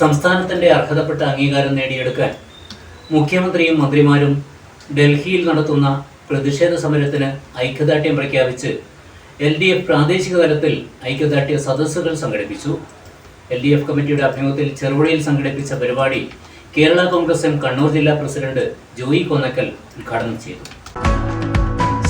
സംസ്ഥാനത്തിന്റെ അർഹതപ്പെട്ട അംഗീകാരം നേടിയെടുക്കാൻ മുഖ്യമന്ത്രിയും മന്ത്രിമാരും ഡൽഹിയിൽ നടത്തുന്ന പ്രതിഷേധ സമരത്തിന് ഐക്യദാർഢ്യം പ്രഖ്യാപിച്ച് എൽ ഡി എഫ് പ്രാദേശിക തലത്തിൽ ഐക്യദാർഢ്യ സദസ്സുകൾ സംഘടിപ്പിച്ചു. എൽ ഡി എഫ് കമ്മിറ്റിയുടെ ആഭിമുഖ്യത്തിൽ ചെറുപുഴയിൽ സംഘടിപ്പിച്ച പരിപാടി കേരള കോൺഗ്രസ് എം കണ്ണൂർ ജില്ലാ പ്രസിഡന്റ് ജോയി കൊന്നക്കൽ ഉദ്ഘാടനം ചെയ്തു.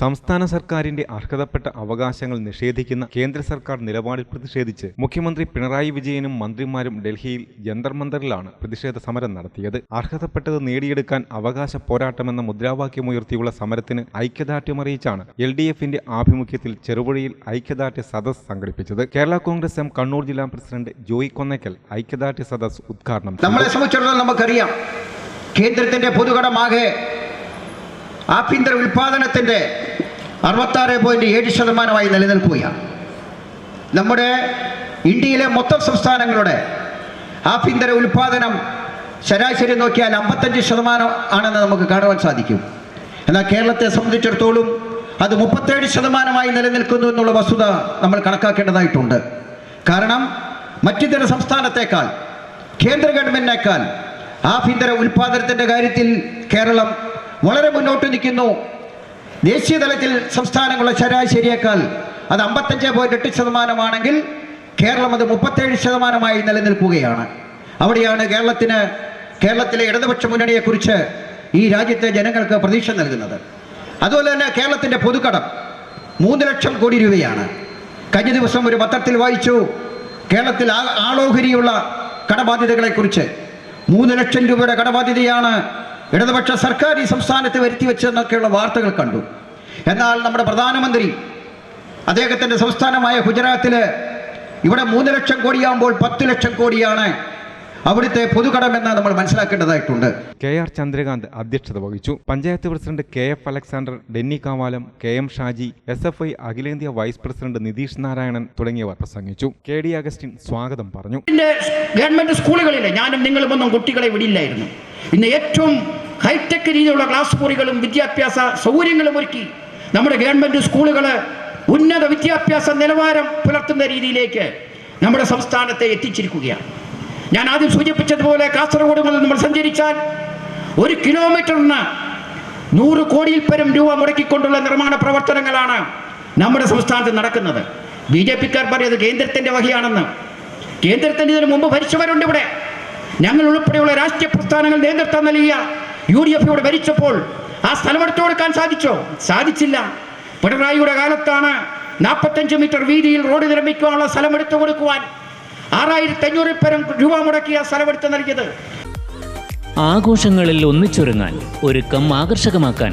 സംസ്ഥാന സർക്കാരിന്റെ അർഹതപ്പെട്ട അവകാശങ്ങൾ നിഷേധിക്കുന്ന കേന്ദ്ര സർക്കാർ നിലപാടിൽ പ്രതിഷേധിച്ച് മുഖ്യമന്ത്രി പിണറായി വിജയനും മന്ത്രിമാരും ഡൽഹിയിൽ ജന്തർ മന്ദറിലാണ് പ്രതിഷേധ സമരം നടത്തിയത്. അർഹതപ്പെട്ടത് നേടിയെടുക്കാൻ അവകാശ പോരാട്ടമെന്ന മുദ്രാവാക്യമുയർത്തിയുള്ള സമരത്തിന് ഐക്യദാർഢ്യമറിയിച്ചാണ് എൽ ഡി എഫിന്റെ ആഭിമുഖ്യത്തിൽ ചെറുപുഴയിൽ ഐക്യദാർഢ്യ സദസ് സംഘടിപ്പിച്ചത്. കേരള കോൺഗ്രസ് എം കണ്ണൂർ ജില്ലാ പ്രസിഡന്റ് ജോയി കൊന്നയ്ക്കൽ ഐക്യദാർഢ്യ സദസ് ഉദ്ഘാടനം നമ്മളെ സംബന്ധിച്ചിടത്തോളം നമുക്കറിയാം കേന്ദ്രത്തിന്റെ പൊതുകടമാകെ ആഭ്യന്തര ഉൽപാദനത്തിന്റെ അറുപത്താറ് പോയിന്റ് ഏഴ് ശതമാനമായി നിലനിൽക്കുകയാണ്. നമ്മുടെ ഇന്ത്യയിലെ മൊത്തം സംസ്ഥാനങ്ങളുടെ ആഭ്യന്തര ഉൽപാദനം ശരാശരി നോക്കിയാൽ അമ്പത്തഞ്ച് ശതമാനം ആണെന്ന് നമുക്ക് കാണുവാൻ സാധിക്കും. എന്നാൽ കേരളത്തെ സംബന്ധിച്ചിടത്തോളം അത് മുപ്പത്തേഴ് ശതമാനമായി നിലനിൽക്കുന്നു എന്നുള്ള വസ്തുത നമ്മൾ കണക്കാക്കേണ്ടതായിട്ടുണ്ട്. കാരണം മറ്റു ചില സംസ്ഥാനത്തേക്കാൾ കേന്ദ്ര ഗവൺമെന്റിനേക്കാൾ ആഭ്യന്തര ഉൽപാദനത്തിന്റെ കാര്യത്തിൽ കേരളം വളരെ മുന്നോട്ട് നിൽക്കുന്നു. ദേശീയ തലത്തിൽ സംസ്ഥാനങ്ങളുടെ ശരാശരിയേക്കാൾ അത് അമ്പത്തഞ്ച് പോയിന്റ് എട്ട് ശതമാനമാണെങ്കിൽ കേരളം അത് മുപ്പത്തേഴ് ശതമാനമായി നിലനിൽക്കുകയാണ്. അവിടെയാണ് കേരളത്തിന് കേരളത്തിലെ ഇടതുപക്ഷ മുന്നണിയെക്കുറിച്ച് ഈ രാജ്യത്തെ ജനങ്ങൾക്ക് പ്രതീക്ഷ നൽകുന്നത്. അതുപോലെ തന്നെ കേരളത്തിന്റെ പൊതുക്കടം മൂന്ന് ലക്ഷം കോടി രൂപയാണ്. കഴിഞ്ഞ ദിവസം ഒരു പത്രത്തിൽ വായിച്ചു കേരളത്തിൽ ആളോഹരിയുള്ള കടബാധ്യതകളെക്കുറിച്ച്. മൂന്ന് ലക്ഷം രൂപയുടെ കടബാധ്യതയാണ് ഇടതുപക്ഷ സർക്കാർ ഈ സംസ്ഥാനത്ത് വരുത്തി വെച്ചെന്നൊക്കെയുള്ള വാർത്തകൾ കണ്ടു. എന്നാൽ നമ്മുടെ പ്രധാനമന്ത്രി അദ്ദേഹത്തിന്റെ സംസ്ഥാനമായ ഗുജറാത്തിൽ ഇവിടെ മൂന്ന് ലക്ഷം കോടിയാകുമ്പോൾ പത്ത് ലക്ഷം കോടിയാണ് അവിടുത്തെ പൊതുകടമെന്ന് നമ്മൾ മനസ്സിലാക്കേണ്ടതായിട്ടുണ്ട്. കെ ആർ ചന്ദ്രകാന്ത് അധ്യക്ഷത വഹിച്ചു. Panchayat president K F Alexander Denny Kavalam K M Shaji S F I അഖിലേന്ത്യാ വൈസ് പ്രസിഡന്റ് നിതീഷ് നാരായണൻ തുടങ്ങിയവർ പ്രസംഗിച്ചു. കെ ഡി അഗസ്റ്റിൻ സ്വാഗതം പറഞ്ഞു. ഇതിന്റെ ഗവൺമെന്റ് സ്കൂളുകളിലെ ഞാനും നിങ്ങളും ഒന്നും കുട്ടികളെ വിടില്ലായിരുന്നു. ഇന്ന് ഏറ്റവും ഹൈടെക് രീതിയിലുള്ള ക്ലാസ് മുറികളും വിദ്യാഭ്യാസ സൗകര്യങ്ങളും ഒരുക്കി നമ്മുടെ ഗവൺമെന്റ് സ്കൂളുകൾ ഉന്നത വിദ്യാഭ്യാസ നിലവാരം പുലർത്തുന്ന രീതിയിലേക്ക് നമ്മുടെ സംസ്ഥാനത്തെ എത്തിച്ചിരിക്കുകയാണ്. ഞാൻ ആദ്യം സൂചിപ്പിച്ചതുപോലെ കാസർഗോഡ് മുതൽ നമ്മൾ സഞ്ചരിച്ചാൽ ഒരു കിലോമീറ്ററിന് നൂറ് കോടിയിൽ പരം രൂപ മുടക്കിക്കൊണ്ടുള്ള നിർമ്മാണ പ്രവർത്തനങ്ങളാണ് നമ്മുടെ സംസ്ഥാനത്ത് നടക്കുന്നത്. ബി ജെ പിക്കാർ പറയുന്നത് കേന്ദ്രത്തിന്റെ വകയാണെന്ന്. കേന്ദ്രത്തിന്റെ ഇതിനു മുമ്പ് ഭരിച്ചവരുണ്ട് ഇവിടെ. ഞങ്ങൾ ഉൾപ്പെടെയുള്ള രാഷ്ട്രീയ പ്രസ്ഥാനങ്ങൾ നേതൃത്വം നൽകിയ യു ഡി എഫ് ഇവിടെ ഭരിച്ചപ്പോൾ ആ സ്ഥലമെടുത്തു കൊടുക്കാൻ സാധിച്ചോ? സാധിച്ചില്ല. പിണറായിയുടെ കാലത്താണ് നാൽപ്പത്തഞ്ച് മീറ്റർ വീതിയിൽ റോഡ് നിർമ്മിക്കുവാനുള്ള സ്ഥലം എടുത്തു കൊടുക്കുവാൻ ആറായിരത്തി അഞ്ഞൂറിൽ പരം രൂപ മുടക്കിയ സ്ഥലമെടുത്ത് നൽകിയത്. ആഘോഷങ്ങളിൽ ഒന്നിച്ചൊരുങ്ങാൻ ഒരുക്കം ആകർഷകമാക്കാൻ